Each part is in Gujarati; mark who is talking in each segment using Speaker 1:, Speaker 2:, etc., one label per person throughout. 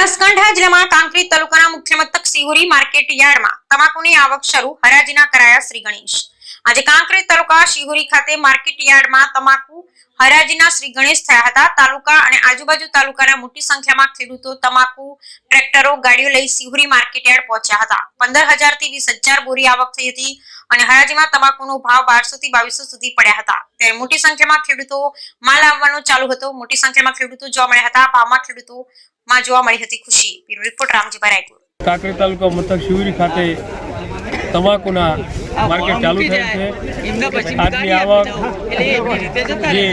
Speaker 1: બનાસકાંઠા જિલ્લામાં કાંકરી તાલુકાના મુખ્ય મથક સિહોરી માર્કેટ યાર્ડમાં તમાકુની આવક શરૂ હરાજીના કરાયા શ્રી ગણેશ. આજે કાંકરી તાલુકા શિહોરી ખાતે માર્કેટ યાર્ડમાં તમાકુ હરાજીના શ્રી ગણેશ થયા હતા. તાલુકા અને આજુબાજુ તાલુકાના મોટી સંખ્યામાં ખેડૂતો તમાકુ, ટ્રેક્ટરો, ગાડીઓ લઈ સિહોરી માર્કેટ યાર્ડ પહોંચ્યા હતા. પંદર હજારથી વીસ હજાર બોરી આવક થઈ હતી અને હરાજીમાં તમાકુનો ભાવ બારસો થી બાવીસો સુધી પડ્યા હતા. ત્યારે મોટી સંખ્યામાં ખેડૂતો માલ આવવાનો ચાલુ હતો. મોટી સંખ્યામાં ખેડૂતો જોવા મળ્યા હતા. ભાવમાં ખેડૂતો માં જોવા મળી હતી ખુશી. Bureau report Ramjibhai Raipur.
Speaker 2: Kankrej taluka મથક શિવરી ખાતે તમાકુના માર્કેટ ચાલુ થયેલ છે. આજની આવક જે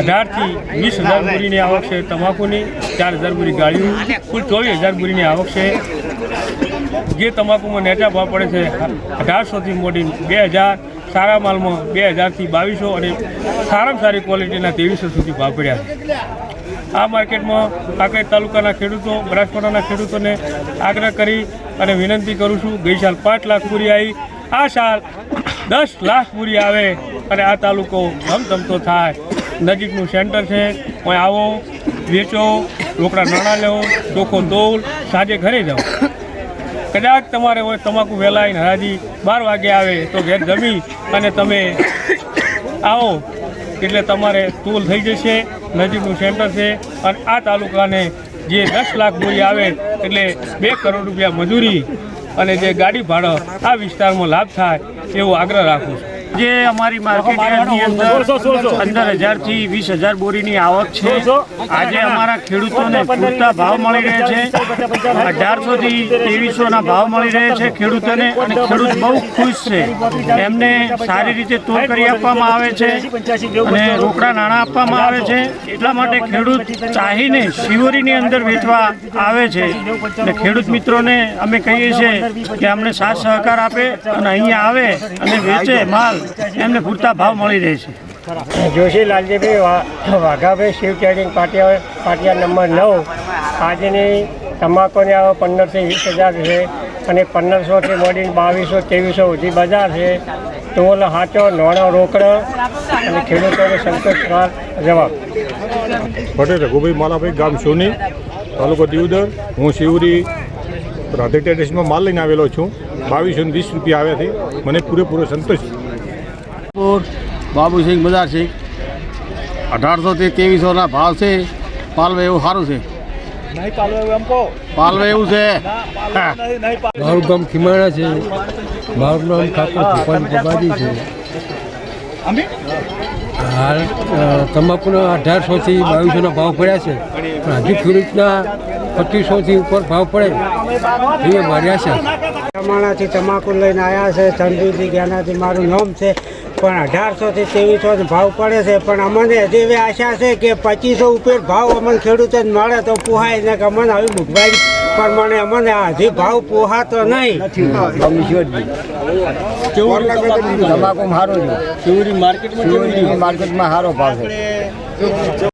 Speaker 2: અઢારથી વીસ હજાર બોરીની આવક છે તમાકુની ચાર હજાર બોરી ગાડીઓ કુલ ચોવીસ હજાર બોરીની આવક છે. જે તમાકુમાં નેચા ભાવ પડે છે અઢારસોથી મોટી બે હજાર સારા માલમાં બે હજારથી બાવીસો અને સારામાં સારી ક્વોલિટીના ત્રેવીસો સુધી ભાવ પડ્યા છે. આ માર્કેટમાં કાંકરેજ તાલુકાના ખેડૂતો, બનાસકાંઠાના ખેડૂતોને આગ્રહ કરી અને વિનંતી કરું છું, ગઈ સાલ પાંચ લાખ પૂરી આવી, આ સાલ દસ લાખ પૂરી આવે અને આ તાલુકો ધમધમતો થાય. નજીકનું સેન્ટર છે હું આવો, વેચો, રોકડા નાણાં લેવો, ચોખ્ખો દોલ સાંજે ઘરે જાઓ. કદાચ તમારે હોય તમાકુ વહેલા આવીને હરાજી બાર વાગે આવે તો ઘેર જમી અને તમે આવો, એટલે તમારે તૂલ થઈ જશે. નજીકનું સેન્ટર છે અને આ તાલુકાને જે દસ લાખ બોરી આવે એટલે બે કરોડ રૂપિયા મજૂરી અને જે ગાડી ભાડો આ વિસ્તારમાં લાભ થાય એવો આગ્રહ રાખું છું.
Speaker 3: જે અમારી માર્કેટની અંદર પંદર હજારથી વીસ હજાર બોરીની આવક છે. આજે અમારા ખેડૂતોને પૂરતા ભાવ મળી રહે છે. અઢારસોથી ત્રેવીસોના ભાવ મળી રહે છે ખેડૂતોને અને ખેડૂત બહુ ખુશ છે. એમને સારી રીતે તોલ કરી આપવામાં આવે છે અને રોકડા નાણાં આપવામાં આવે છે. એટલા માટે ખેડૂત ચાહીને શિવરીની અંદર વેચવા આવે છે. અને ખેડૂત મિત્રોને અમે કહીએ છીએ કે અમને સાથ સહકાર આપે અને અહીંયા આવે અને વેચે માલ. એમને પૂરતા ભાવ મળી રહે છે.
Speaker 4: જોશી લાલજીભાઈ વા- વાઘાભાઈ શિવ ટ્રેડિંગ પાટિયા પાટિયા નંબર નવ. આજની તમાકુની આવે પંદરથી વીસ હજાર છે અને પંદરસોથી મળીને બાવીસો ત્રેવીસો સુધી બજાર છે. ટોલ હાચો નોણો રોકડો અને ખેડૂતોને સંતોષકાર જવાબ.
Speaker 5: પટેલ રઘુભાઈ માલાભાઈ ગામ સોની તાલુકો દીવદર. હું શિવરી રાધે ટેરેસમાં માલ લઈને આવેલો છું. બાવીસો ને વીસ રૂપિયા આવ્યાથી છે. મને પૂરેપૂરો સંતોષ.
Speaker 3: બાબુસિંહ બજારસિંહ અઢારસોથી ત્રેવીસોના ભાવ છે. પાલવે એવું સારું છે. પાલવે એવું છે.
Speaker 2: મારું ગામ ખીમાણા છે. મારું નામ ઠાકોર ભૂપાલ ગબાજી છે. હાલ તમાકુના અઢારસોથી બાવીસોના ભાવ પડ્યા છે. પણ હજુ ખેડૂતના પચીસોથી ઉપર ભાવ પડે. એ માર્યા છે.
Speaker 4: પ્રમાણાથી તમાકુ લઈને આવ્યા છે સંજુજી જ્ઞાનાથી મારું નામ છે. પણ અઢારસોથી ત્રેવીસો ભાવ પડે છે. પણ અમને હજી એવી આશા છે કે પચીસો ઉપર ભાવ અમને ખેડૂતોને મળે તો પોહાય. ને કે અમને આવી મોંઘવારી પ્રમાણે અમને હજી ભાવ પોહાતો નહીં.
Speaker 3: તમાકુ સારો છે માર્કેટમાં સારો ભાવ છે.